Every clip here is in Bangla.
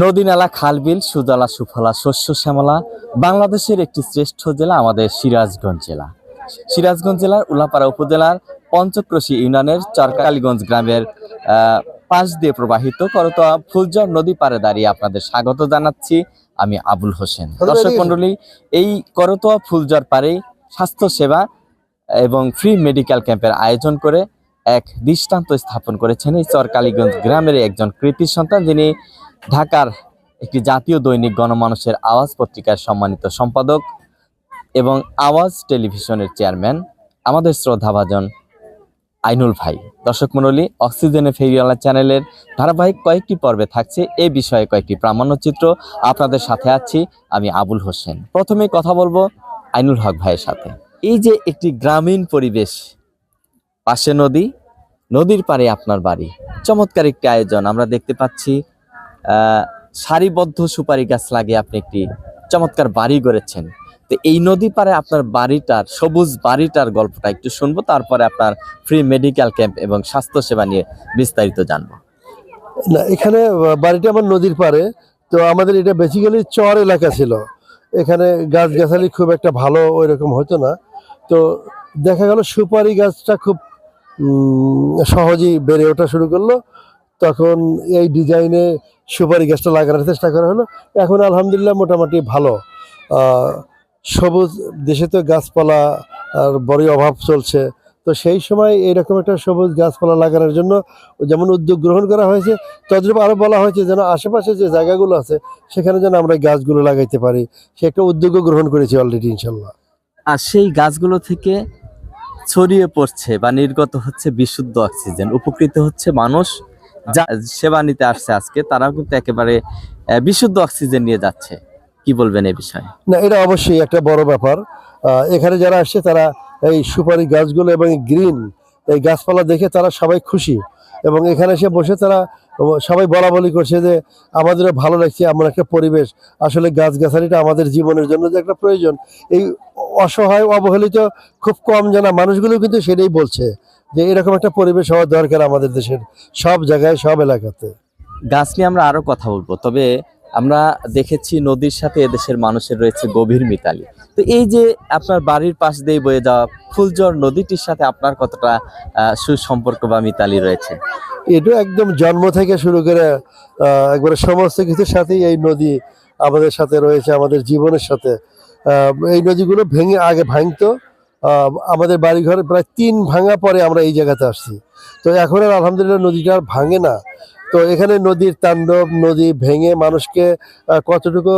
নদী নালা খালবিল সুজলা সুফলা শস্য শ্যামলা বাংলাদেশের একটি শ্রেষ্ঠ জেলা আমাদের সিরাজগঞ্জ জেলা। সিরাজগঞ্জ জেলার উলাপাড়া উপজেলার পঞ্চক্রোশী ইউনিয়নের চরকালীগঞ্জ গ্রামের পাশ দিয়ে প্রবাহিত করতোয়া ফুলজর নদী পাড়ে দাঁড়িয়ে আপনাদের স্বাগত জানাচ্ছি আমি আবুল হোসেন। দর্শক মন্ডলী এই করতোয়া ফুলজর পারে স্বাস্থ্য সেবা এবং ফ্রি মেডিকেল ক্যাম্পের আয়োজন করে এক দৃষ্টান্ত স্থাপন করেছেন এই চরকালীগঞ্জ গ্রামের একজন কৃতি সন্তান যিনি ঢাকার একটি জাতীয় দৈনিক গণমানুষের আওয়াজ পত্রিকার সম্মানিত সম্পাদক এবং আওয়াজ টেলিভিশনের চেয়ারম্যান, আমাদের শ্রদ্ধাভাজন আইনুল ভাই। দর্শক মণ্ডলী, অক্সিজেনে ফেরিওয়ালা চ্যানেলের ধারাবাহিক কয়েকটি পর্বে থাকছে এই বিষয়ে কয়েকটি প্রামাণ্যচিত্র আপনাদের সাথে আছি, আমি আবুল হোসেন। প্রথমে কথা বলব আইনুল হক ভাইয়ের সাথে। এই যে একটি গ্রামীণ পরিবেশ, পাশে নদী, নদীর পাড়ে আপনার বাড়ি, চমৎকার একটি আয়োজন আমরা দেখতে পাচ্ছি। সারিবদ্ধ সুপারি গাছ লাগিয়ে আপনি একটি চমৎকার বাড়ি গড়েছেন। তো এই নদী পাড়ে আপনার বাড়িটার, সবুজ বাড়িটার গল্পটা একটু শুনব, তারপরে আপনার ফ্রি মেডিকেল ক্যাম্প এবং স্বাস্থ্য সেবা নিয়ে বিস্তারিত জানব। না, এখানে বাড়িটা আমার নদীর পারে তো আমাদের এটা বেসিক্যালি চর এলাকা ছিল। এখানে গাছগাছালি খুব একটা ভালো ওই রকম হতো না। তো দেখা গেল সুপারি গাছটা খুব সহজেই বেড়ে ওঠা শুরু করল। তখন এই ডিজাইনে সুপারি গাছটা লাগানোর চেষ্টা করা হলো। এখন আলহামদুলিল্লাহ মোটামুটি ভালো। সবুজ দেশে তো গাছপালা আর বড়ই অভাব চলছে। তো সেই সময় এরকম একটা সবুজ গাছপালা লাগানোর জন্য যেমন উদ্যোগ গ্রহণ করা হয়েছে, তদ্রূপ আরও বলা হয়েছে যেন আশেপাশে যে জায়গাগুলো আছে, সেখানে যেন আমরা গাছগুলো লাগাইতে পারি। সে একটা উদ্যোগও গ্রহণ করেছি অলরেডি ইনশাল্লাহ। আর সেই গাছগুলো থেকে ছড়িয়ে পড়ছে বা নির্গত হচ্ছে বিশুদ্ধ অক্সিজেন উপকৃত হচ্ছে মানুষ সেবা নিতে আসছে আজকে, তারাও কিন্তু একেবারে বিশুদ্ধ অক্সিজেন নিয়ে যাচ্ছে। কি বলবেন এই বিষয়ে? না, এটা অবশ্যই একটা বড় ব্যাপার। এখানে যারা আসছে তারা এই সুপারি গাছগুলো এবং গ্রিন এই গাছপালা দেখে তারা সবাই খুশি। এবং এখানে এসে বসে তারা সবাই বলা বলি করছে যে আমাদেরও ভালো লাগছে, এমন একটা পরিবেশ। আসলে গাছগাছালিটা আমাদের জীবনের জন্য যে একটা প্রয়োজন। এই অসহায়, অবহেলিত, খুব কম জানা মানুষগুলো কিন্তু সেটাই বলছে যে এরকম একটা পরিবেশ হওয়া দরকার আমাদের দেশের সব জায়গায়, সব এলাকাতে। গাছ নিয়ে আমরা আরও কথা বলব, তবে আমরা দেখেছি নদীর সাথে এদেশের মানুষের রয়েছে গভীর মিতালি। তো এই যে আপনার বাড়ির পাশ দিয়ে বয়ে যাওয়া ফুলজর নদীটির সাথে আপনার কতটা সুসম্পর্ক বা মিতালি রয়েছে? এটা একদম জন্ম থেকে শুরু করে একবারে সমস্ত কিছুর সাথেই এই নদী আমাদের সাথে রয়েছে, আমাদের জীবনের সাথে। এই নদীগুলো ভেঙে আগে ভাঙতো। আমাদের বাড়িঘর প্রায় তিন ভাঙা পরে আমরা এই জায়গাতে আসছি। তো এখন আর আলহামদুলিল্লাহ নদীটা আর ভাঙে না। তো এখানে নদীর তাণ্ডব, নদী ভেঙে মানুষকে কতটুকু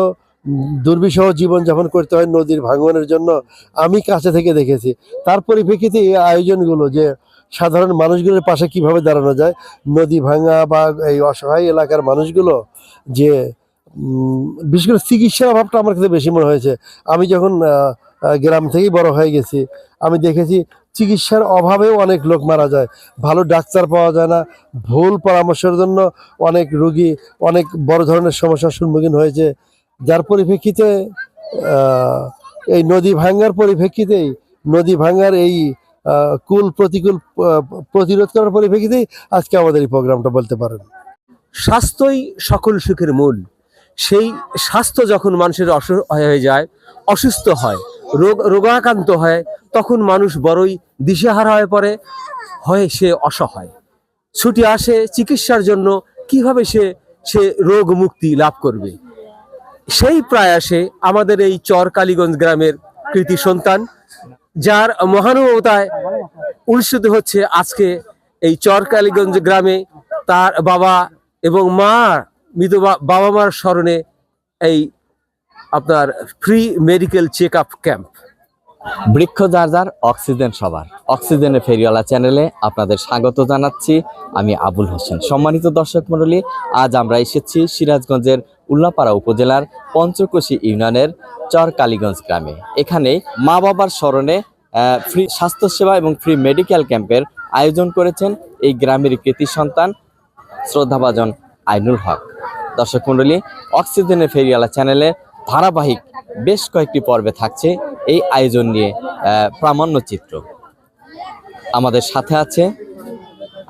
দুর্বিষহ জীবনযাপন করতে হয় নদীর ভাঙনের জন্য। আমি কাছে থেকে দেখেছি। তার পরিপ্রেক্ষিতে এই আয়োজনগুলো যে সাধারণ মানুষগুলোর পাশে কীভাবে দাঁড়ানো যায়, নদী ভাঙা বা এই অসহায় এলাকার মানুষগুলো যে বিশেষ করে চিকিৎসার অভাবটা আমার কাছে বেশি মনে হয়েছে। আমি যখন গ্রাম থেকেই বড় হয়ে গেছি, আমি দেখেছি চিকিৎসার অভাবেও অনেক লোক মারা যায়। ভালো ডাক্তার পাওয়া যায় না। ভুল পরামর্শের জন্য অনেক রুগী অনেক বড় ধরনের সমস্যার সম্মুখীন হয়েছে। যার পরিপ্রেক্ষিতে এই নদী ভাঙার পরিপ্রেক্ষিতেই, নদী ভাঙার এই কুল প্রতিকূল প্রতিরোধ করার পরিপ্রেক্ষিতেই আজকে আমাদের এই প্রোগ্রামটা বলতে পারেন। স্বাস্থ্যই সকল সুখের মূল। সেই স্বাস্থ্য যখন মানুষের অসুখ হয়ে যায়, অসুস্থ হয়, রোগ রোগাক্রান্ত হয়, তখন মানুষ বড়ই দিশেহারা হয়ে পড়ে, হয় সে অসহায়। ছুটি আসে চিকিৎসার জন্য, কীভাবে সে সে রোগ মুক্তি লাভ করবে? সেই প্রয়াসে আমাদের এই চর কালীগঞ্জ গ্রামের কৃতি সন্তান, যার মহানুভবতায় অনুষ্ঠিত হচ্ছে আজকে এই চর কালীগঞ্জ গ্রামে তার বাবা এবং মা, মৃত বাবা মার স্মরণে এই আপনার free medical check up camp বৃক্ষ যার যার, অক্সিজেন সবার। অক্সিজেনে ফেরিওয়ালা চ্যানেলে আপনাদের স্বাগত জানাচ্ছি। আমি আবুল হোসেন। সম্মানিত দর্শক মণ্ডলী, আজ আমরা এসেছি সিরাজগঞ্জের উল্লাপাড়া উপজেলার পঞ্চকোশী ইউনিয়নের চর কালীগঞ্জ গ্রামে। এখানে মা বাবার স্মরণে ফ্রি স্বাস্থ্যসেবা এবং ফ্রি মেডিকেল ক্যাম্পের আয়োজন করেছেন এই গ্রামের কৃতি সন্তান শ্রদ্ধাভাজন আইনুল হক। দর্শক মণ্ডলী, অক্সিজেনের ফেরিওয়ালা চ্যানেলে ধারাবাহিক বেশ কয়েকটি পর্বে থাকছে এই আয়োজন নিয়ে প্রামাণ্য চিত্র। আমাদের সাথে আছে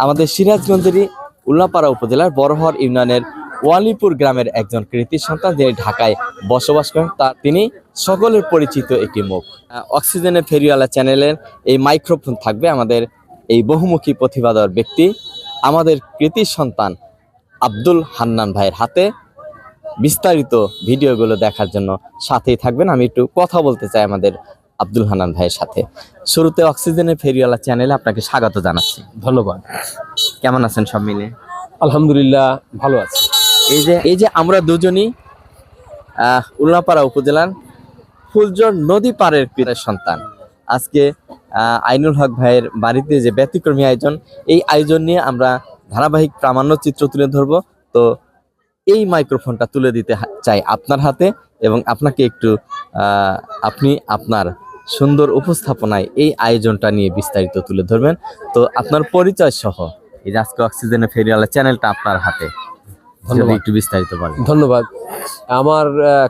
আমাদের সিরাজগঞ্জেরই উল্লাপাড়া উপজেলার বড়হর ইউনিয়নের ওয়ালিপুর গ্রামের একজন কৃতি সন্তান যিনি ঢাকায় বসবাস করেন তা তিনি সকলের পরিচিত একটি মুখ। আহ, অক্সিজেনের ফেরিওয়ালা চ্যানেলের এই মাইক্রোফোন থাকবে আমাদের এই বহুমুখী প্রতিভাধর ব্যক্তি আমাদের কৃতি সন্তান আব্দুল হান্নান ভাইয়ের হাতে। বিস্তারিত ভিডিওগুলো দেখার জন্য সাথেই থাকবেন। আমি একটু কথা বলতে চাই আমাদের আব্দুল হান্নান ভাইয়ের সাথে। শুরুতে অক্সিজেনের ফেরিওয়ালা চ্যানেলে আপনাকে স্বাগত জানাচ্ছি। ধন্যবাদ। কেমন আছেন সব মিলে? আলহামদুলিল্লাহ ভালো আছি। এই যে এই যে আমরা দুজনই উল্লাপাড়া উপজেলার ফুলজোর নদী পাড়ের পীরের সন্তান। আজকে আইনুল হক ভাইয়ের বাড়িতে যে ব্যতিক্রমী আয়োজন, এই আয়োজন নিয়ে আমরা ধারাবাহিক প্রামাণ্য চিত্র তুলে ধরব। তো এই মাইক্রোফোনটা তুলে দিতে চাই আপনার হাতে এবং আপনাকে একটু আপনি আপনার সুন্দর উপস্থাপনায় এই আয়োজনটা নিয়ে বিস্তারিত তুলে ধরবেন। তো আপনার পরিচয় সহ এই আজকে অক্সিজেনের ফেরিওয়ালা চ্যানেলটা আপনার হাতে। ধন্যবাদ। একটু বিস্তারিত ধন্যবাদ। আমার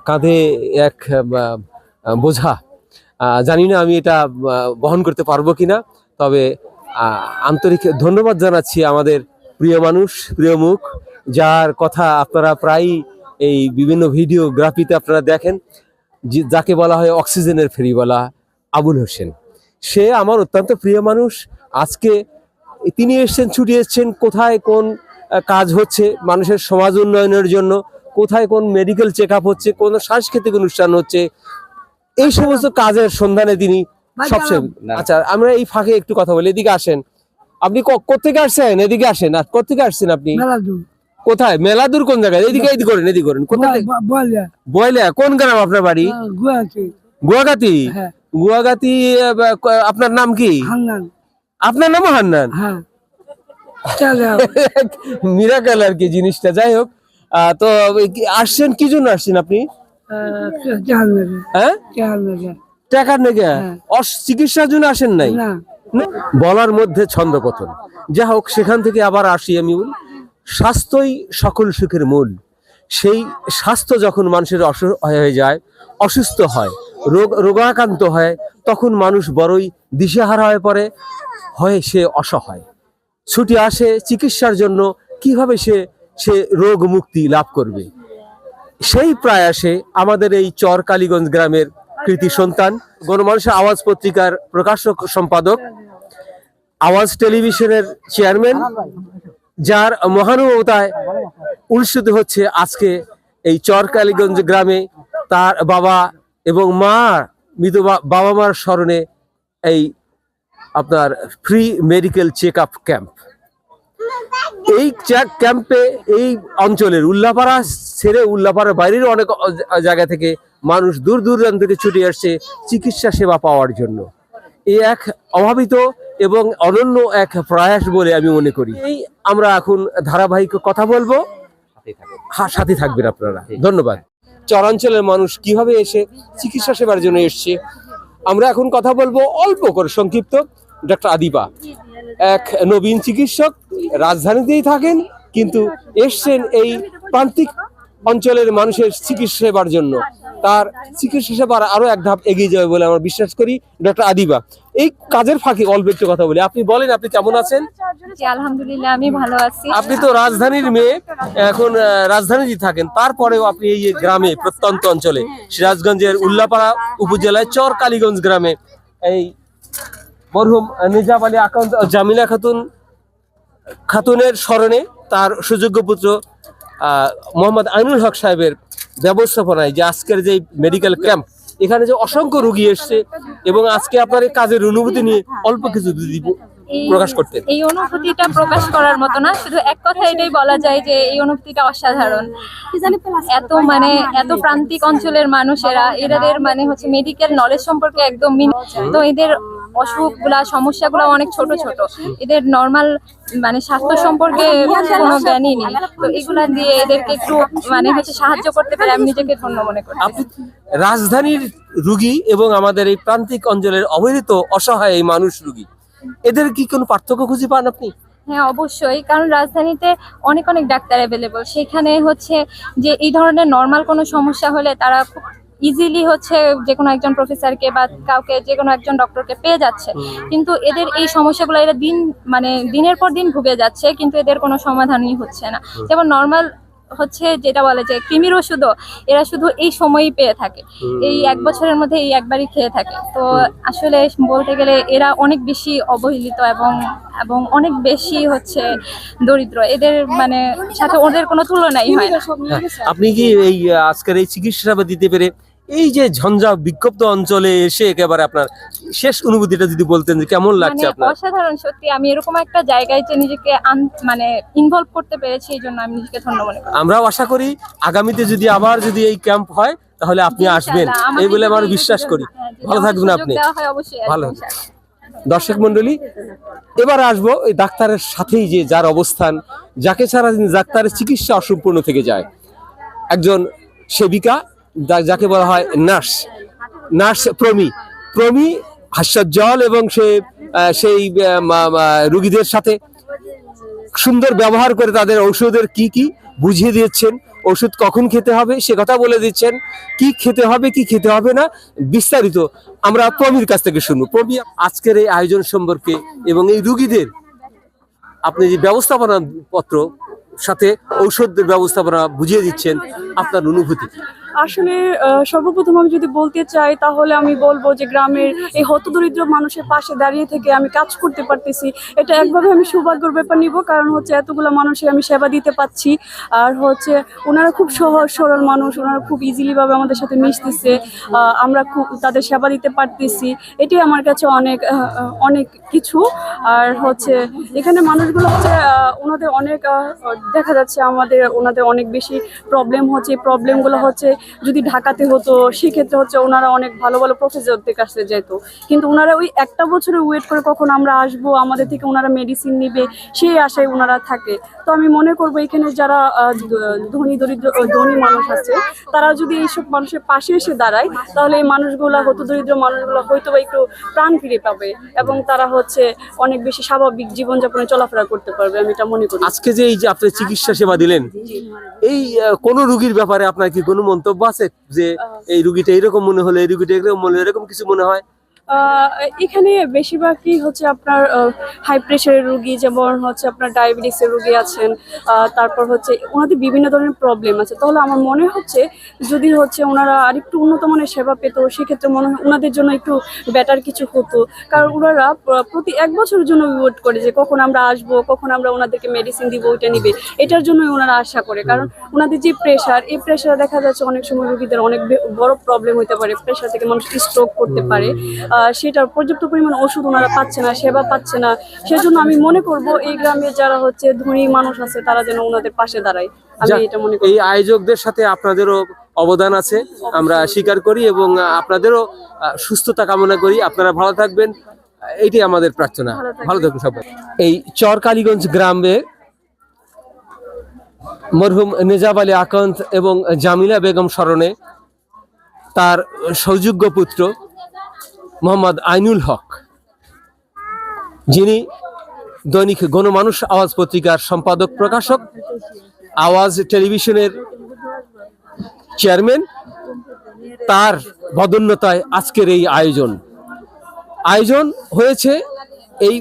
কাঁধে এক বোঝা। জানি না আমি এটা বহন করতে পারব কিনা তবে আন্তরিক ধন্যবাদ জানাচ্ছি আমাদের প্রিয় মানুষ প্রিয় মুখ যার কথা আপনারা প্রায়ই এই বিভিন্ন ভিডিওগ্রাফিতে আপনারা দেখেন যাকে বলা হয় অক্সিজেনের ফেরিওয়ালা আবুল হোসেন। সে আমার অত্যন্ত প্রিয় মানুষ। আজকে তিনি এসছেন ছুটি এসছেন কোথায় কোন কাজ হচ্ছে মানুষের সমাজ উন্নয়নের জন্য কোথায় কোন মেডিকেল চেক আপ হচ্ছে কোন সাংস্কৃতিক অনুষ্ঠান হচ্ছে এই সমস্ত কাজের সন্ধানে তিনি সবচেয়ে আচ্ছা আমরা এই ফাঁকে একটু কথা বলি এদিকে আসেন। আপনি ক- কোত্থেকে আসছেন? এদিকে আসেন। আর কোথেকে আসছেন আপনি? কোথায়? মেলা দূর কোন জায়গায়? এদিকে এদিকে করেন এদিকে করেন। কোথায় বলে বয়লা কোন গ্রাম আপনার বাড়ি? গুয়াগাতি? হ্যাঁ। গুয়াগাতি আপনার নাম কি? আপনার নামও হান্নান? হ্যাঁ। মিরাকেল আর কি জিনিসটা যাই হোক। তো আসছেন কি জন্য আসছেন আপনি? হ্যাঁ? টাকার নেগে হ্যাঁ। চিকিৎসার জন্য আসেন নাই? বলার মধ্যে ছন্দপতন। যা হোক সেখান থেকে আবার আসি আমি। স্বাস্থ্যই সকল সুখের মূল। সেই স্বাস্থ্য যখন মানুষের অসু- হয়ে যায় অসুস্থ হয় রোগ রোগাক্রান্ত হয় তখন মানুষ বড়ই দিশেহারা হয়ে পড়ে হয় সে অসহায়। ছুটি আসে চিকিৎসার জন্য, কীভাবে সে সে রোগ মুক্তি লাভ করবে? সেই প্রয়াসে আমাদের এই চর কালীগঞ্জ গ্রামের কৃতি সন্তান, গণমানুষের আওয়াজ পত্রিকার প্রকাশক সম্পাদক, আওয়াজ টেলিভিশনের চেয়ারম্যান, যার মহানুভবতায় অনুষ্ঠিত হচ্ছে আজকে এই চর কালীগঞ্জ গ্রামে তার বাবা এবং মা, মৃত বাবা মার স্মরণে এই আপনার free medical check up camp এই চেক ক্যাম্পে এই অঞ্চলের উল্লাপাড়া ছেড়ে উল্লাপাড়ার বাইরের অনেক জায়গা থেকে মানুষ দূর দূরান্ত থেকে ছুটে আসছে চিকিৎসা সেবা পাওয়ার জন্য। এই এক অভাবিত এবং অনন্য এক প্রয়াস বলে আমি মনে করি। এই আমরা এখন ধারাবাহিক কথা বলব। হ্যাঁ সাথে থাকবেন আপনারা। ধন্যবাদ। চরাঞ্চলের মানুষ কীভাবে এসে চিকিৎসা সেবার জন্য এসছে? আমরা এখন কথা বলব অল্প করে সংক্ষিপ্ত। ডক্টর আদিবা। এক নবীন চিকিৎসক রাজধানীতেই থাকেন কিন্তু এসছেন এই প্রান্তিক অঞ্চলের মানুষের চিকিৎসা সেবার জন্য। তার চিকিৎসা সেবার আরও এক ধাপ এগিয়ে যাবে বলে আমরা বিশ্বাস করি ডক্টর আদিবা। এই কাজের ফাঁকে অল্প একটু কথা বলি। আপনি বলেন আপনি কেমন আছেন? আলহামদুলিল্লাহ আমি ভালো আছি। আপনি তো রাজধানীর মেয়ে এখন রাজধানীতে থাকেন। তারপরেও আপনি এই গ্রামে প্রত্যন্ত অঞ্চলে সিরাজগঞ্জের উল্লাপাড়া উপজেলায় চর কালীগঞ্জ গ্রামে এই মরহুম নিজাম আলী আকান্ত জামিলা খাতুন খাতুনের স্মরণে তার সুযোগ্য পুত্র মোহাম্মদ আইনুল হক সাহেবের ব্যবস্থাপনায় যে আজকের যে মেডিকেল ক্যাম্প এখানে যে অসংখ্য রুগী এসছে এবং আজকে আপনার এই কাজের অনুভূতি নিয়ে অল্প কিছু প্রকাশ করতেন এই অনুভূতিটা প্রকাশ করার মতো না শুধু এক কথা এটাই বলা যায় যে এই অনুভূতিটা অসাধারণ। এত মানে এত প্রান্তিক অঞ্চলের মানুষেরা এদের মানে হচ্ছে মেডিকেল নলেজ সম্পর্কে একদম তো এদের অসুখগুলা সমস্যাগুলো অনেক ছোট ছোট। এদের নর্মাল মানে স্বাস্থ্য সম্পর্কে কোনো জ্ঞানই নেই। তো এগুলা দিয়ে এদেরকে একটু মানে হচ্ছে সাহায্য করতে পারে আমি নিজেকে ধন্য মনে করি রাজধানীর রুগী এবং আমাদের এই প্রান্তিক অঞ্চলের অবহেলিত অসহায় এই মানুষ রুগী এদের কি কোনো পার্থক্য খুঁজে পান আপনি? হ্যাঁ অবশ্যই। কারণ রাজধানীতে অনেক অনেক ডাক্তার অ্যাভেলেবল সেখানে হচ্ছে যে এই ধরনের নর্মাল কোনো সমস্যা হলে তারা খুব ইজিলি হচ্ছে যে কোনো একজন প্রফেসরকে বা কাউকে যে কোনো একজন ডক্টরকে পেয়ে যাচ্ছে। কিন্তু এদের এই সমস্যাগুলো এরা দিন মানে দিনের পর দিন ভুগে যাচ্ছে কিন্তু এদের কোনো সমাধানই হচ্ছে না। যেমন নর্মাল হচ্ছে যেটা বলে যে কৃমির ওষুধও এরা শুধু এই সময়ই পেয়ে থাকে। এই এক বছরের মধ্যে এই একবারই খেয়ে থাকে। তো আসলে বলতে গেলে এরা অনেক বেশি অবহেলিত এবং এবং অনেক বেশি হচ্ছে দরিদ্র। এদের মানে সাথে ওদের কোনো তুলনাই হয় না। হ্যাঁ, আপনি কি এই আজকের এই চিকিৎসা দিতে পেরে এই যে ঝঞ্ঝা বিক্ষুব্ধ অঞ্চলে এসে একেবারে আপনার শেষ অনুভূতিটা যদি বলতেন যে কেমন লাগছে মানে আপনার? অসাধারণ সত্যি। আমি এরকম একটা জায়গায় যে নিজেকে মানে ইনভলভ করতে পেরেছি এই জন্য আমি নিজেকে ধন্য মনে করি। আমরাও আশা করি আগামীতে যদি আবার যদি এই ক্যাম্প হয় তাহলে আপনি আসবেন। এই বলে আমার বিশ্বাস করি। হ্যাঁ, ভালো থাকবেন আপনি। ভালো। দর্শক মন্ডলী এবার আসব এই ডাক্তারের সাথেই যে যার অবস্থান যাকে ছাড়া ডাক্তারের চিকিৎসা অসম্পূর্ণ থেকে যায়। একজন সেবিকা যাকে বলা হয় নার্স। নার্স প্রমি। প্রমি হাস্যজ্জ্বল এবং সে সেই রুগীদের সাথে সুন্দর ব্যবহার করে তাদের ঔষধের কি কি বুঝিয়ে দিচ্ছেন ওষুধ কখন খেতে হবে, সে কথা বলে দিচ্ছেন, কি খেতে হবে, কি খেতে হবে না, বিস্তারিত আমরা প্রমির কাছ থেকে শুনব। প্রমি, আজকের এই আয়োজন সম্পর্কে এবং এই রুগীদের, আপনি যে ব্যবস্থাপনা পত্র সাথে ঔষধের ব্যবস্থাপনা বুঝিয়ে দিচ্ছেন, আপনার অনুভূতি? আসলে সর্বপ্রথম আমি যদি বলতে চাই, তাহলে আমি বলব যে গ্রামের এই হতদরিদ্র মানুষের পাশে দাঁড়িয়ে থেকে আমি কাজ করতে পারতেছি। এটা একভাবে আমি সৌভাগ্যর ব্যাপার নিব, কারণ হচ্ছে এতগুলো মানুষের আমি সেবা দিতে পাচ্ছি। আর হচ্ছে ওনারা খুব সহজ সরল মানুষ ওনারা খুব ইজিলিভাবে আমাদের সাথে মিশতেছে। আমরা খুব তাদের সেবা দিতে পারতেছি। এটি আমার কাছে অনেক অনেক কিছু। আর হচ্ছে, এখানে মানুষগুলো হচ্ছে ওনাদের অনেক দেখা যাচ্ছে আমাদের ওনাদের অনেক বেশি প্রবলেম হচ্ছে। প্রবলেমগুলো হচ্ছে যদি ঢাকাতে হতো, সেক্ষেত্রে হচ্ছে ওনারা অনেক ভালো ভালো প্রফেসরদের কাছে যেত। কিন্তু ওনারা ওই একটা বছরে ওয়েট করে কখন আমরা আসব, আমাদের থেকে ওনারা মেডিসিন নিবে, সেই আশায় ওনারা থাকে। তো আমি মনে করব এখানে যারা ধনী দরিদ্র ধনী মানুষ আছে তারা যদি এইসব মানুষের পাশে এসে দাঁড়ায় তাহলে এই মানুষগুলা হত দরিদ্র মানুষগুলো হয়তো বা একটু প্রাণ ফিরে পাবে এবং তারা হচ্ছে অনেক বেশি স্বাভাবিক জীবনযাপনে চলাফেরা করতে পারবে আমি এটা মনে করি। আজকে যে এই যে আপনি চিকিৎসা সেবা দিলেন এই কোন রুগীর ব্যাপারে আপনার কি কোনো মন্তব্য আছে? যে এই রুগীটা এরকম মনে হলো এই রুগীটা এরকম মনে হলো এরকম কিছু মনে হয়? এখানে বেশিরভাগই হচ্ছে আপনার হাই প্রেশারের রুগী যেমন হচ্ছে আপনার ডায়াবেটিসের রুগী আছেন তারপর হচ্ছে ওনাদের বিভিন্ন ধরনের প্রবলেম আছে। তাহলে আমার মনে হচ্ছে যদি হচ্ছে ওনারা আরেকটু উন্নত মানের সেবা পেতো সেক্ষেত্রে মনে হয় ওনাদের জন্য একটু বেটার কিছু হতো। কারণ ওনারা প্রতি এক বছরের জন্য ওয়েট করে যে কখন আমরা আসব কখন আমরা ওনাদেরকে মেডিসিন দিব ওইটা নিবে। এটার জন্যই ওনারা আশা করে। কারণ ওনাদের যে প্রেশার এই প্রেশারে দেখা যাচ্ছে অনেক সময় রুগীদের অনেক বড় প্রবলেম হতে পারে। প্রেশার থেকে মানুষ স্ট্রোক করতে পারে। সেটার পর্যাপ্ত পরিমাণ ওষুধ ওনারা পাচ্ছে না সেবা পাচ্ছে না। সেজন্য আমি মনে করব এই গ্রামে যারা হচ্ছে ধনী মানুষ আছে তারা যেন ওনাদের পাশে দাঁড়ায়। আমি এটা মনে করি এই আয়োজকদের সাথে আপনাদেরও অবদান আছে আমরা স্বীকার করি এবং আপনাদেরও সুস্থতা কামনা করি। আপনারা ভালো থাকবেন এইটাই আমাদের প্রার্থনা। ভালো থাকবেন। ভালো থাকুন সবাই। এই চরকালীগঞ্জ গ্রামে মরহুম নেজাব আলী আকন্ত এবং জামিলা বেগম স্মরণে তার সৌযোগ্য পুত্র মোহাম্মদ আইনুল হক, যিনি দৈনিক গণমানুষ আওয়াজ পত্রিকার সম্পাদক, প্রকাশক, আওয়াজ টেলিভিশনের চেয়ারম্যান, তার বদন্যতায় আজকের এই আয়োজন। আয়োজন হয়েছে এই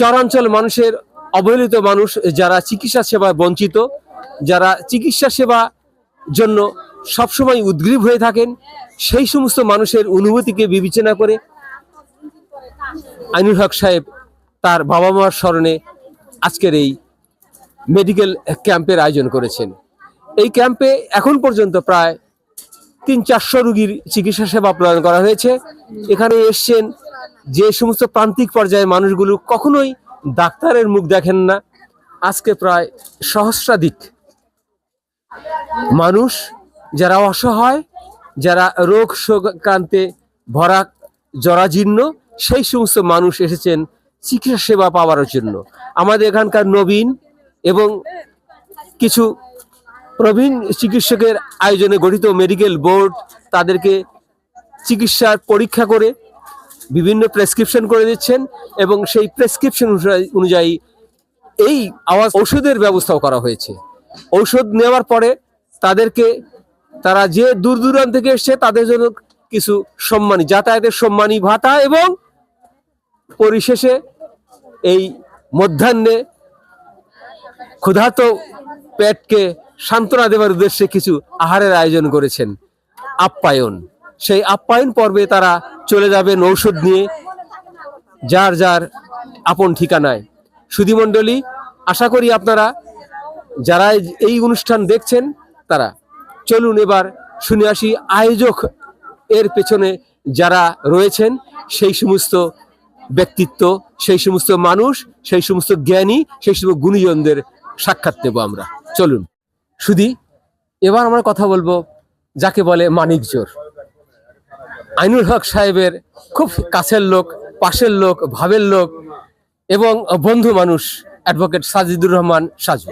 চরাঞ্চল মানুষের অবহেলিত মানুষ, যারা চিকিৎসা সেবায় বঞ্চিত, যারা চিকিৎসা সেবা জন্য সবসময় উদ্গ্রীব হয়ে থাকেন, সেই সমস্ত মানুষের অনুভূতিকে বিবেচনা করে আইনুল হক সাহেব তার বাবা মার স্মরণে আজকের এই মেডিকেল ক্যাম্পের আয়োজন করেছেন। এই ক্যাম্পে এখন পর্যন্ত প্রায় তিন চারশো রুগীর চিকিৎসা সেবা প্রদান করা হয়েছে। এখানে এসছেন যে সমস্ত প্রান্তিক পর্যায়ে মানুষগুলো কখনোই ডাক্তারের মুখ দেখেন না। আজকে প্রায় সহস্রাধিক মানুষ যারা অসহায়, যারা রোগ শোকান্তে ভরা, জরাজীর্ণ, সেই সমস্ত মানুষ এসেছেন চিকিৎসা সেবা পাওয়ার জন্য। আমাদের এখানকার নবীন এবং কিছু প্রবীণ চিকিৎসকের আয়োজনে গঠিত মেডিকেল বোর্ড তাদেরকে চিকিৎসার পরীক্ষা করে বিভিন্ন প্রেসক্রিপশন করে দিচ্ছেন এবং সেই প্রেসক্রিপশন অনুযায়ী এই আওয়াজ ওষুধের ব্যবস্থাও করা হয়েছে। ঔষধ নেওয়ার পরে তাদেরকে তারা যে দূর দূরান্ত থেকে এসছে তাদের জন্য কিছু সম্মানী, যাতায়াতের সম্মানী ভাতা এবং পরিশেষে এই মধ্যাহ্নে ক্ষুধাত পেটকে সান্ত্বনা দেওয়ার উদ্দেশ্যে কিছু আহারের আয়োজন করেছেন আপ্যায়ন। সেই আপ্যায়ন পর্বে তারা চলে যাবেন ঔষধ নিয়ে, যার যার আপন ঠিকানায়। সুধীমণ্ডলী, আশা করি আপনারা যারা এই অনুষ্ঠান দেখছেন, তারা চলুন এবার শুনে আসি আয়োজক এর পেছনে যারা রয়েছেন, সেই সমস্ত ব্যক্তিত্ব, সেই সমস্ত মানুষ, সেই সমস্ত জ্ঞানী, সেই সমস্ত গুণীজনদের সাক্ষাৎ নেব আমরা। চলুন। শুধু এবার আমরা কথা বলব যাকে বলে মানিক জোর। আইনুল হক সাহেবের খুব কাছের লোক, পাশের লোক, ভাবের লোক এবং বন্ধু মানুষ অ্যাডভোকেট সাজিদুর রহমান সাজু।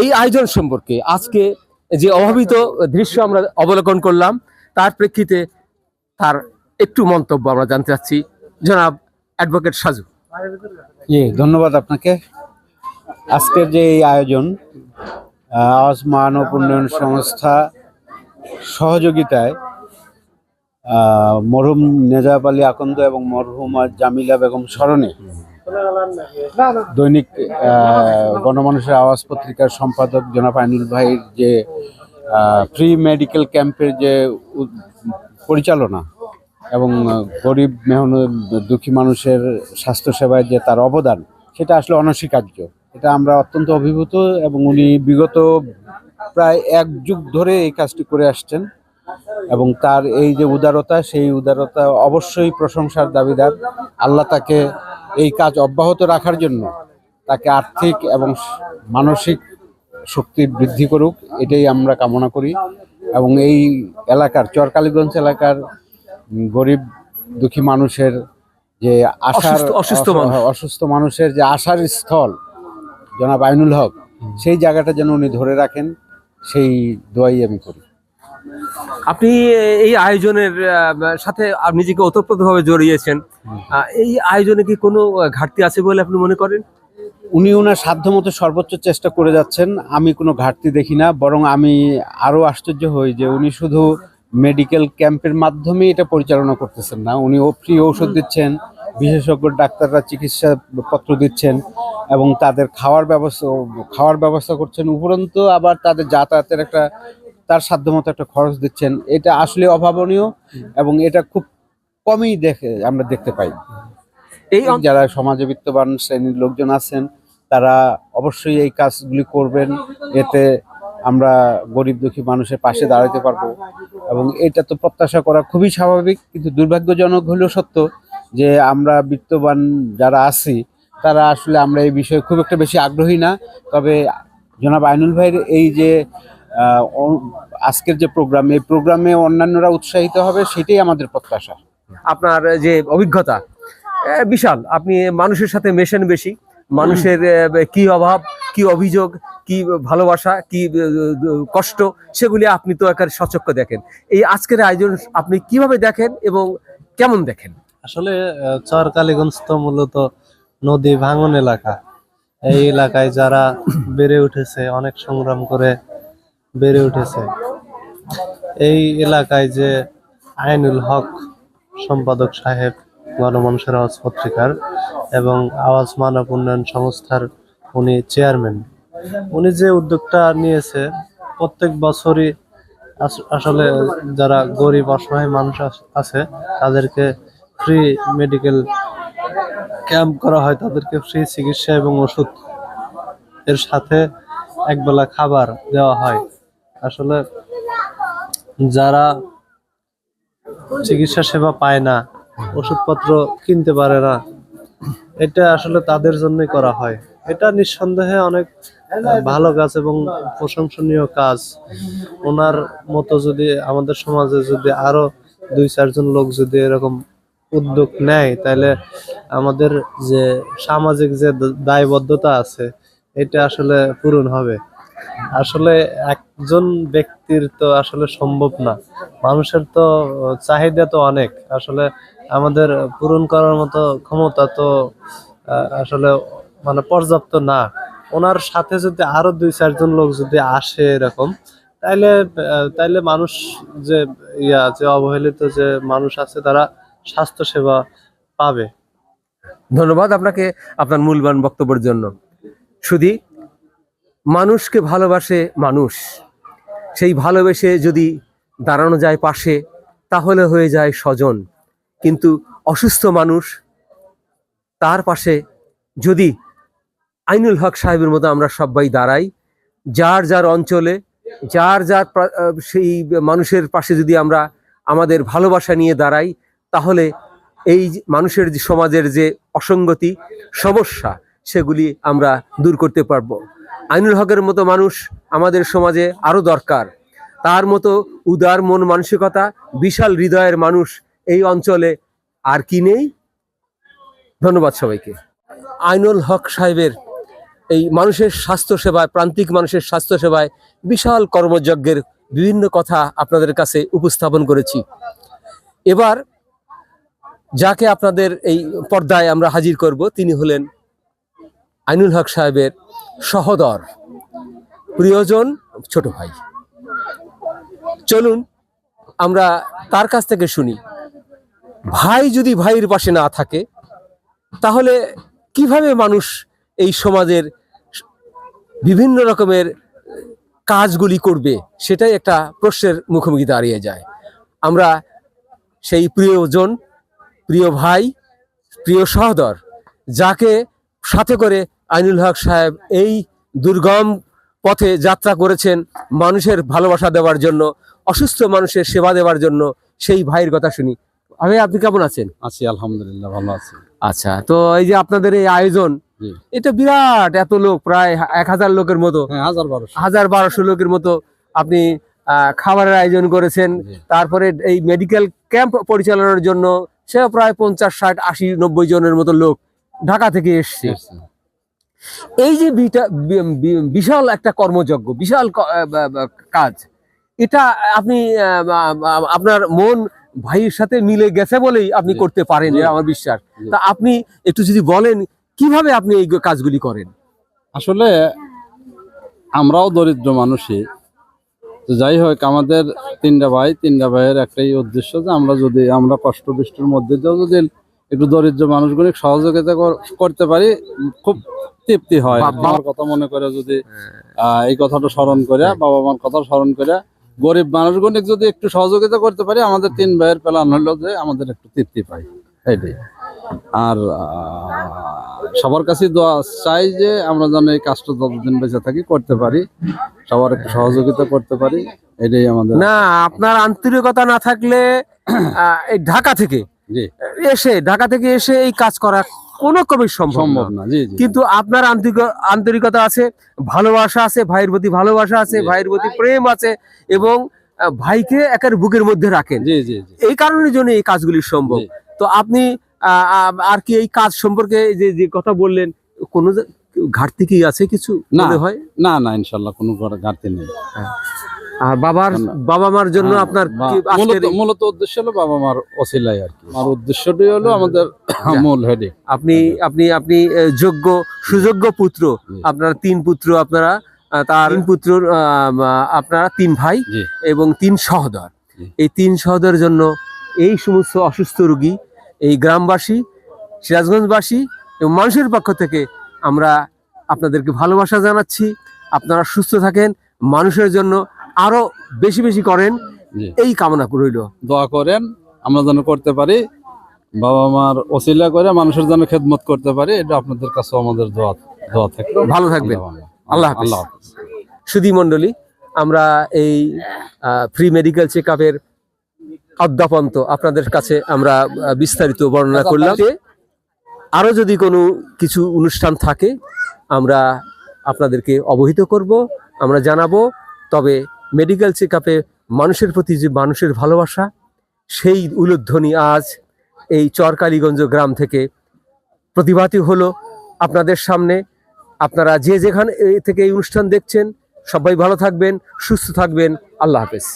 এই আয়োজন সম্পর্কে আজকে যে অভাবিত দৃশ্য আমরা অবলোকন করলাম, তার প্রেক্ষিতে তার একটু মন্তব্য আমরা জানতে চাচ্ছি। জনাব অ্যাডভোকেট সাজু। জি, ধন্যবাদ আপনাকে। আজকের যে এই আয়োজন আওয়াজ মানব উন্নয়ন সংস্থা সহযোগিতায় মরহুম নেজাব আলী আকন্দ এবং মরহুমা জামিলা বেগম স্মরণে দৈনিক গণমানুষের আওয়াজ পত্রিকার সম্পাদক জনাব আইনুল ভাইয়ের যে ফ্রি মেডিকেল ক্যাম্পের যে পরিচালনা এবং গরিব মেহন দুঃখী মানুষের স্বাস্থ্যসেবায় যে তার অবদান, সেটা আসলে অনস্বীকার্য। এটা আমরা অত্যন্ত অভিভূত এবং উনি বিগত প্রায় এক যুগ ধরে এই কাজটি করে আসছেন। এবং তার এই যে উদারতা সেই উদারতা অবশ্যই প্রশংসার দাবিদার। আল্লাহ তাকে এই কাজ অব্যাহত রাখার জন্য তাকে আর্থিক এবং মানসিক শক্তি বৃদ্ধি করুক এটাই আমরা কামনা করি। এবং এই এলাকার চরকালীগঞ্জ এলাকার গরিব দুঃখী মানুষের যে আশার অসুস্থ- অসুস্থ মানুষের যে আশার স্থল জনাব আইনুল হক সেই জায়গাটা যেন উনি ধরে রাখেন সেই দোয়াই আমি করি। আপনি এই আয়োজনের সাথে নিজেকে ওতপ্রোতভাবে জড়িয়েছেন এই আয়োজনে কি কোনো ঘাটতি আছে বলে আপনি মনে করেন? উনি ওনার সাধ্যমতো সর্বোচ্চ চেষ্টা করে যাচ্ছেন আমি কোনো ঘাটতি দেখি না বরং আমি আরও আশ্চর্য হই যে উনি শুধু মেডিকেল ক্যাম্পের মাধ্যমে এটা পরিচালনা করতেছেন না উনি ফ্রি ঔষধ দিচ্ছেন বিশেষজ্ঞ ডাক্তাররা চিকিৎসা পত্র দিচ্ছেন এবং তাদের খাওয়ার ব্যবস্থা খাওয়ার ব্যবস্থা করছেন উপরন্তু আবার তাদের যাতায়াতের একটা তার সাধ্যমতো একটা খরচ দিচ্ছেন। এটা আসলে অভাবনীয় এবং এটা খুব কমই দেখে আমরা দেখতে পাই। এই যারা সমাজে বিত্তবান শ্রেণির লোকজন আছেন তারা অবশ্যই এই কাজগুলি করবেন। এতে আমরা গরিব দুঃখী মানুষের পাশে দাঁড়াতে পারব এবং এটা তো প্রত্যাশা করা খুবই স্বাভাবিক কিন্তু দুর্ভাগ্যজনক হলেও সত্য যে আমরা বিত্তবান যারা আছি তারা আসলে আমরা এই বিষয়ে খুব একটা বেশি আগ্রহী না। তবে জনাব আইনুল ভাইয়ের এই যে আজকের যে প্রোগ্রাম এই প্রোগ্রামে অন্যান্যরা উৎসাহিত হবে সেটাই আমাদের প্রত্যাশা। আপনার যে অভিজ্ঞতা বিশাল। আপনি মানুষের সাথে মেশেন বেশি। মানুষের কি অভাব কি অভিযোগ কি ভালোবাসা কি কষ্ট সেগুলি আপনি তো একেবারে সচক্ষ দেখেন। এই আজকের আয়োজন আপনি কীভাবে দেখেন এবং কেমন দেখেন? আসলে চর কালীগঞ্জ তো মূলত নদী ভাঙন এলাকা। এই এলাকায় যারা বেড়ে উঠেছে অনেক সংগ্রাম করে বেড়ে উঠেছে। এই এলাকায় যে আইনুল হক সম্পাদক সাহেব, গণমানুষের আওয়াজ পত্রিকার এবং আওয়াজ মানব উন্নয়ন সংস্থার উনি চেয়ারম্যান। উনি যে উদ্যোগটা নিয়েছে, প্রত্যেক বছরই আস- আসলে যারা গরিব, অসহায় মানুষ আছে, তাদেরকে ফ্রি মেডিকেল ক্যাম্প করা হয়, তাদেরকে ফ্রি চিকিৎসা এবং ওষুধ। এর সাথে একবেলা খাবার দেওয়া হয়। আসলে যারা চিকিৎসা সেবা পায় না, ওষুধপত্র কিনতে পারে না, এটা আসলে তাদের জন্যই করা হয়। এটা নিঃসন্দেহে অনেক ভালো কাজ এবং প্রশংসনীয় কাজ। ওনার মতো যদি আমাদের সমাজে যদি আরও দুই চারজন লোক যদি এরকম উদ্যোগ নেয়, তাহলে আমাদের যে সামাজিক যে দায়বদ্ধতা আছে, এটা আসলে পূরণ হবে। আসলে একজন ব্যক্তির তো আসলে সম্ভব না। মানুষের তো, চাহিদা তো অনেক। আসলে আমাদের পূরণ করার মতো ক্ষমতা তো আসলে মানে পর্যাপ্ত না। ওনার সাথে যদি আরও দুই চারজন লোক যদি আসে এরকম, তাইলে তাইলে মানুষ যে ইয়া, যে অবহেলিত যে মানুষ আছে, তারা স্বাস্থ্য সেবা পাবে। ধন্যবাদ আপনাকে আপনার মূল্যবান বক্তব্যের জন্য। শুধু মানুষকে ভালোবাসে মানুষ। সেই ভালোবেসে যদি দাঁড়ানো যায় পাশে, তাহলে হয়ে যায় স্বজন। কিন্তু অসুস্থ মানুষ তার পাশে যদি আইনুল হক সাহেবের মতো আমরা সবাই দাঁড়াই, যার যার অঞ্চলে, যার যার সেই মানুষের পাশে যদি আমরা আমাদের ভালোবাসা নিয়ে দাঁড়াই, তাহলে এই মানুষের যে সমাজের যে অসঙ্গতি, সমস্যা, সেগুলি আমরা দূর করতে পারব। আইনুল হকের মতো মানুষ আমাদের সমাজে আরও দরকার। তার মতো উদার মন মানসিকতা, বিশাল হৃদয়ের মানুষ এই অঞ্চলে আর কি নেই? ধন্যবাদ সবাইকে। আইনুল হক সাহেবের এই মানুষের স্বাস্থ্য সেবায় প্রান্তিক মানুষের স্বাস্থ্য সেবায় বিশাল কর্মযজ্ঞের বিভিন্ন কথা আপনাদের কাছে উপস্থাপন করেছি। এবার যাকে আপনাদের এই পর্দায় আমরা হাজির করব, তিনি হলেন আইনুল হক সাহেবের সহদর, প্রিয়জন ছোট ভাই। চলুন, আমরা তার কাছ থেকে শুনি। ভাই যদি ভাইয়ের পাশে না থাকে, তাহলে কীভাবে মানুষ এই সমাজের বিভিন্ন রকমের কাজগুলি করবে? সেটাই একটা প্রশ্নের মুখোমুখি দাঁড়িয়ে যায়। আমরা সেই প্রিয়জন, প্রিয় ভাই, প্রিয় সহদর, যাকে সাথে করে আইনুল হক সাহেব এই দুর্গম পথে যাত্রা করেছেন মানুষের ভালোবাসা দেওয়ার জন্য অসুস্থ মানুষের সেবা দেওয়ার জন্য সেই ভাইয়ের কথা শুনি। আমি আপনি কেমন আছেন? আছি আলহামদুলিল্লাহ ভালো আছি। আচ্ছা তো এই যে আপনাদের এই আয়োজন এটা বিরাট এত লোক প্রায় এক হাজার লোকের মতো। হ্যাঁ হাজার বারোশো। লোকের মতো আপনি আহ, খাবারের আয়োজন করেছেন। তারপরে এই মেডিকেল ক্যাম্প পরিচালনার জন্য সে প্রায় পঞ্চাশ ষাট আশি নব্বই জনের মতো লোক ঢাকা থেকে এসছে। এই যে বিশাল একটা কর্মযজ্ঞ বিশাল কাজ এটা আপনি আপনার মন ভাইয়ের সাথে মিলে গেছে বলেই আপনি করতে পারেন। আমার বিশ্বাস। তা আপনি একটু যদি বলেন কীভাবে আপনি এই কাজগুলি করেন? আসলে আমরাও দরিদ্র মানুষই। তো যাই হোক আমাদের তিনটা ভাই তিনটা ভাইয়ের একটাই উদ্দেশ্য যে আমরা যদি আমরা কষ্ট বৃষ্টির মধ্যে দিয়েও যদি একটু দরিদ্র মানুষগুলি সহযোগিতা করতে পারি খুব তৃপ্তি হয়। বাবা- আমার কথা মনে করে যদি আহ, এই কথাটা স্মরণ করে বাবা মার কথা স্মরণ করে গরিব মানুষগুলি যদি একটু সহযোগিতা করতে পারি আমাদের তিন ভাইয়ের প্ল্যান হলো যে আমাদের একটু তৃপ্তি পাই। এটাই আর সবার কাছে দোয়া চাই যে আমরা যেন এই কাজটা যতদিন বেঁচে থাকি করতে পারি সবার একটু সহযোগিতা করতে পারি এটাই আমাদের না আপনার আন্তরিকতা না থাকলে এই ঢাকা থেকে এসে ঢাকা থেকে এসে এই কাজ করা কোনো ক্রমেই সম্ভব না। কিন্তু আপনার আন্তরিক- আন্তরিকতা আছে ভালোবাসা আছে ভাইয়ের প্রতি ভালোবাসা আছে ভাইয়ের প্রতি প্রেম আছে এবং ভাইকে একের বুকের মধ্যে রাখেন। এই কারণের জন্য এই কাজগুলি সম্ভব। তো আপনি আর কি এই কাজ সম্পর্কে যে যে কথা বললেন কোনো ঘাটতি কি আছে কিছু না। হয়? না না ইনশাল্লাহ কোনো ঘাটতি নেই। আর বাবার। বাবা মার জন্য হ্যাঁ, আপনার মূলত উদ্দেশ্য হলো বাবা মার অসিলাই আর কি। আমার উদ্দেশ্যটাই হলো আমাদের মূল হেডে। আপনি আপনি আপনি যোগ্য সুযোগ্য পুত্র। আপনার তিন পুত্র আপনারা তার পুত্র আপনারা তিন ভাই এবং তিন সহদর। এই তিন সহদরের জন্য এই সমস্ত অসুস্থ রোগী এই গ্রামবাসী সিরাজগঞ্জবাসী এবং মানুষের পক্ষ থেকে আমরা আপনাদেরকে ভালোবাসা জানাচ্ছি। আপনারা সুস্থ থাকেন। মানুষের জন্য আরও বেশি বেশি করেন এই কামনা রইল। দোয়া করেন আমরা যেন করতে পারি বাবা মার অসিলা করে মানুষের যেন খেদমত করতে পারি এটা আপনাদের কাছে আমাদের দোয়া দোয়া থাকবে। ভালো থাকবেন। আল্লাহ আল্লাহ। সুধী মণ্ডলী আমরা এই ফ্রি মেডিকেল চেক আপের অদ্যাপন্ত আপনাদের কাছে আমরা বিস্তারিত বর্ণনা করলাম। আরও যদি কোনো কিছু অনুষ্ঠান থাকে আমরা আপনাদেরকে অবহিত করব আমরা জানাব তবে মেডিকেল চেক মানুষের প্রতি যে মানুষের ভালোবাসা, সেই উলুধ্বনি আজ এই চরকালীগঞ্জ গ্রাম থেকে প্রতিভাতি হলো আপনাদের সামনে। আপনারা যে যেখানে থেকে এই অনুষ্ঠান দেখছেন, সবাই ভালো থাকবেন, সুস্থ থাকবেন। আল্লাহ হাফেজ।